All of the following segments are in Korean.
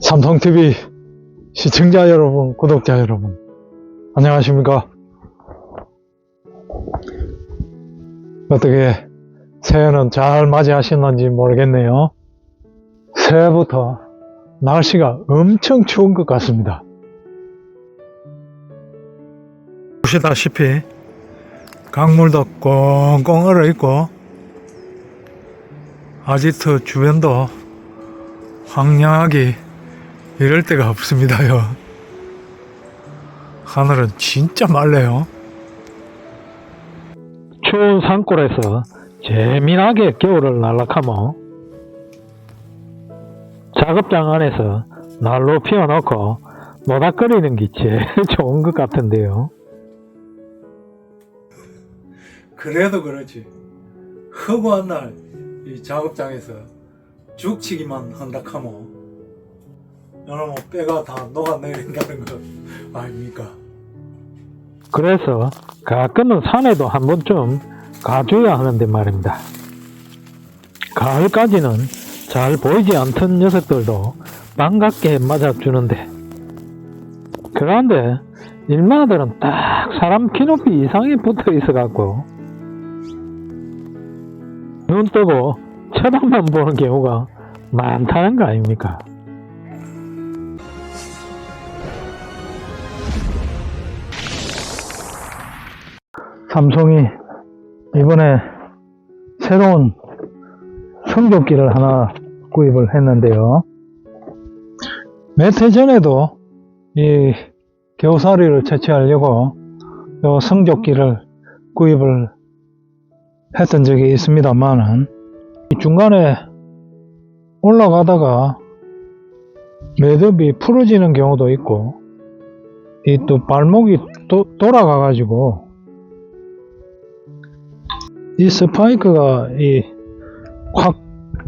삼성TV 시청자 여러분, 구독자 여러분, 안녕하십니까? 어떻게 새해는 잘 맞이하셨는지 모르겠네요. 새해부터 날씨가 엄청 추운 것 같습니다. 보시다시피 강물도 꽁꽁 얼어 있고 아지트 주변도 황량하게 이럴 데가 없습니다요. 하늘은 진짜 맑네요. 추운 산골에서 재미나게 겨울을 날락하며 작업장 안에서 난로 피워놓고 노닥거리는 게 제일 좋은 것 같은데요. 그래도 그렇지. 허구한 날 이 작업장에서 죽치기만 한다 하면 여러분 때가 다 녹아내린다는 거 아닙니까? 그래서 가끔은 산에도 한 번쯤 가줘야 하는데 말입니다. 가을까지는 잘 보이지 않던 녀석들도 반갑게 맞아주는데 그런데 일마들은 딱 사람 키 높이 이상에 붙어 있어갖고 눈 뜨고 쳐다만 보는 경우가 많다는 거 아닙니까? 삼성이 이번에 새로운 성조기를 하나 구입을 했는데요. 몇 해 전에도 이 겨우살이를 채취하려고 요 성조기를 구입을 했던 적이 있습니다만은 중간에 올라가다가 매듭이 풀어지는 경우도 있고 이 또 발목이 또 돌아가 가지고 이 스파이크가 이 확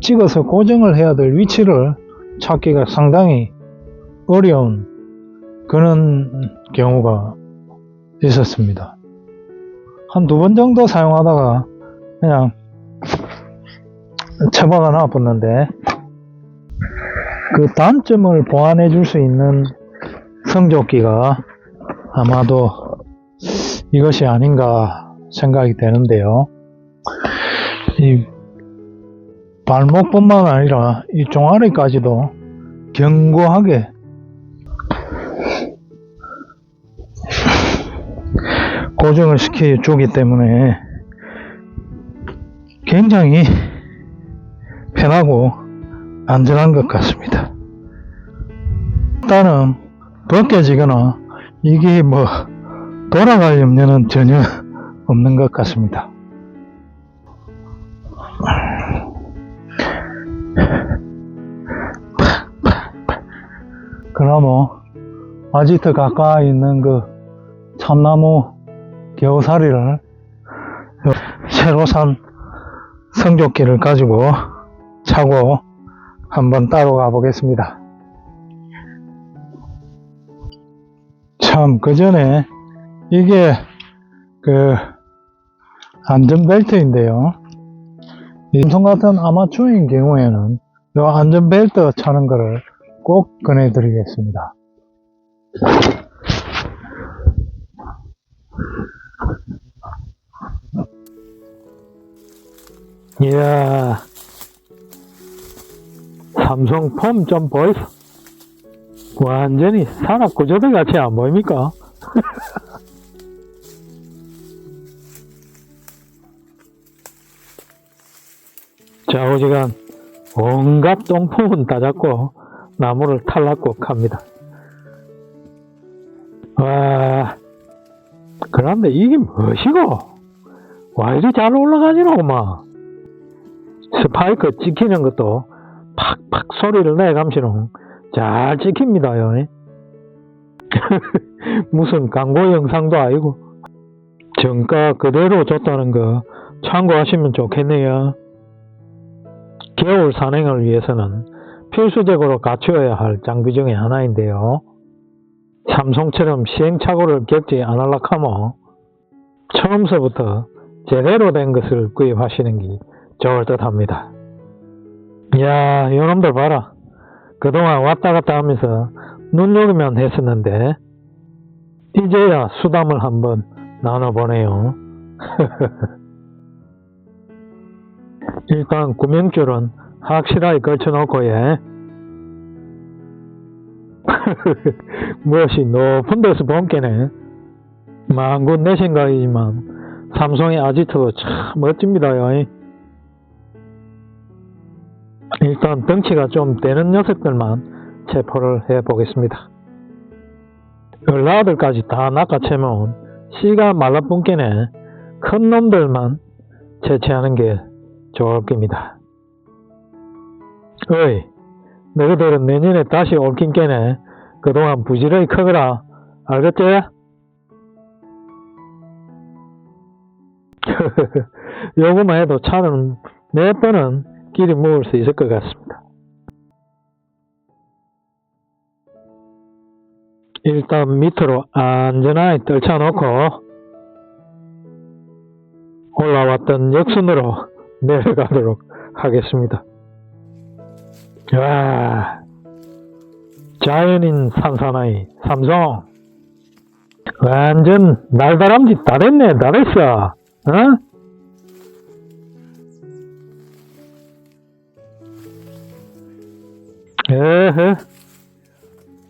찍어서 고정을 해야 될 위치를 찾기가 상당히 어려운 그런 경우가 있었습니다. 한 두 번 정도 사용하다가 그냥 처박아 놔뒀는데 그 단점을 보완해 줄 수 있는 성조기가 아마도 이것이 아닌가 생각이 되는데요. 이 발목뿐만 아니라 이 종아리까지도 견고하게 고정을 시켜주기 때문에 굉장히 편하고 안전한 것 같습니다. 일단은 벗겨지거나 이게 뭐 돌아갈 염려는 전혀 없는 것 같습니다. 그러면 아지트 가까이 있는 그 참나무 겨우살이를 새로 산 성조기를 가지고 차고 한번 따로 가보겠습니다. 참, 그 전에 이게 그 안전벨트인데요. 이 같은 아마추어인 경우에는 이 안전벨트 차는 거를 꼭 권해드리겠습니다. 이야, 삼성 폼 좀 보이소. 완전히 산악 구조대 같이 안 보입니까? 좌우지간 온갖 똥폼은 다 잡고 나무를 탈락꼭 합니다. 와, 그런데 이게 무엇이고? 와 이리 잘 올라가지노, 막. 스파이크 찍히는 것도 팍팍 소리를 내감시는 잘 찍힙니다요. 무슨 광고 영상도 아니고 정가 그대로 줬다는 거 참고하시면 좋겠네요. 겨울 산행을 위해서는 필수적으로 갖추어야 할 장비 중에 하나인데요. 삼성처럼 시행착오를 겪지 않으려 하면 처음서부터 제대로 된 것을 구입하시는 게 좋을 듯 합니다. 야, 이놈들 봐라. 그동안 왔다 갔다 하면서 눈여기면 했었는데 이제야 수담을 한번 나눠보네요. 일단 구명줄은 확실하게 걸쳐놓고 예. 무엇이 높은 데서 본게네. 망군 내 생각이지만 삼성의 아지트가 참 멋집니다요. 일단 덩치가 좀 되는 녀석들만 체포를 해보겠습니다. 열라들까지 다 낚아채면 씨가 말라뿐게네 큰 놈들만 채취하는 게 좋을 겁니다. 어이, 너희들은 내년에 다시 올 낀게네 그동안 부지런히 크거라. 알겠지? 요거만 해도 차는 몇 번은 길이 먹을 수 있을 것 같습니다. 일단 밑으로 안전하게 떨쳐놓고 올라왔던 역순으로 내려가도록 하겠습니다. 와, 자연인 산사나이 삼성 완전 날다람쥐 다 됐네 다 됐어 어? 에헤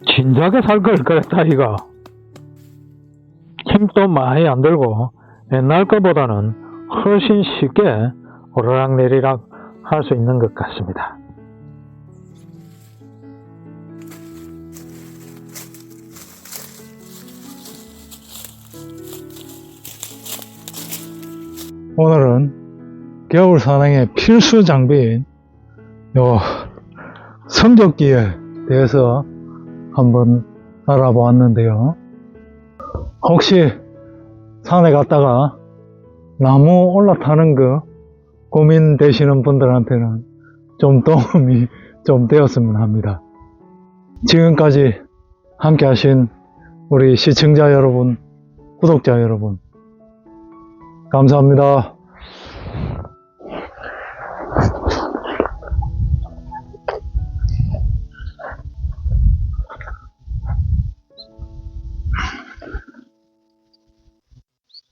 진작에 살 걸 그랬다 이거 힘도 많이 안 들고 옛날 거보다는 훨씬 쉽게 오르락내리락 할 수 있는 것 같습니다. 오늘은 겨울 산행의 필수 장비인 요 성적기에 대해서 한번 알아보았는데요. 혹시 산에 갔다가 나무 올라타는 거 고민되시는 분들한테는 좀 도움이 좀 되었으면 합니다. 지금까지 함께 하신 우리 시청자 여러분, 구독자 여러분, 감사합니다.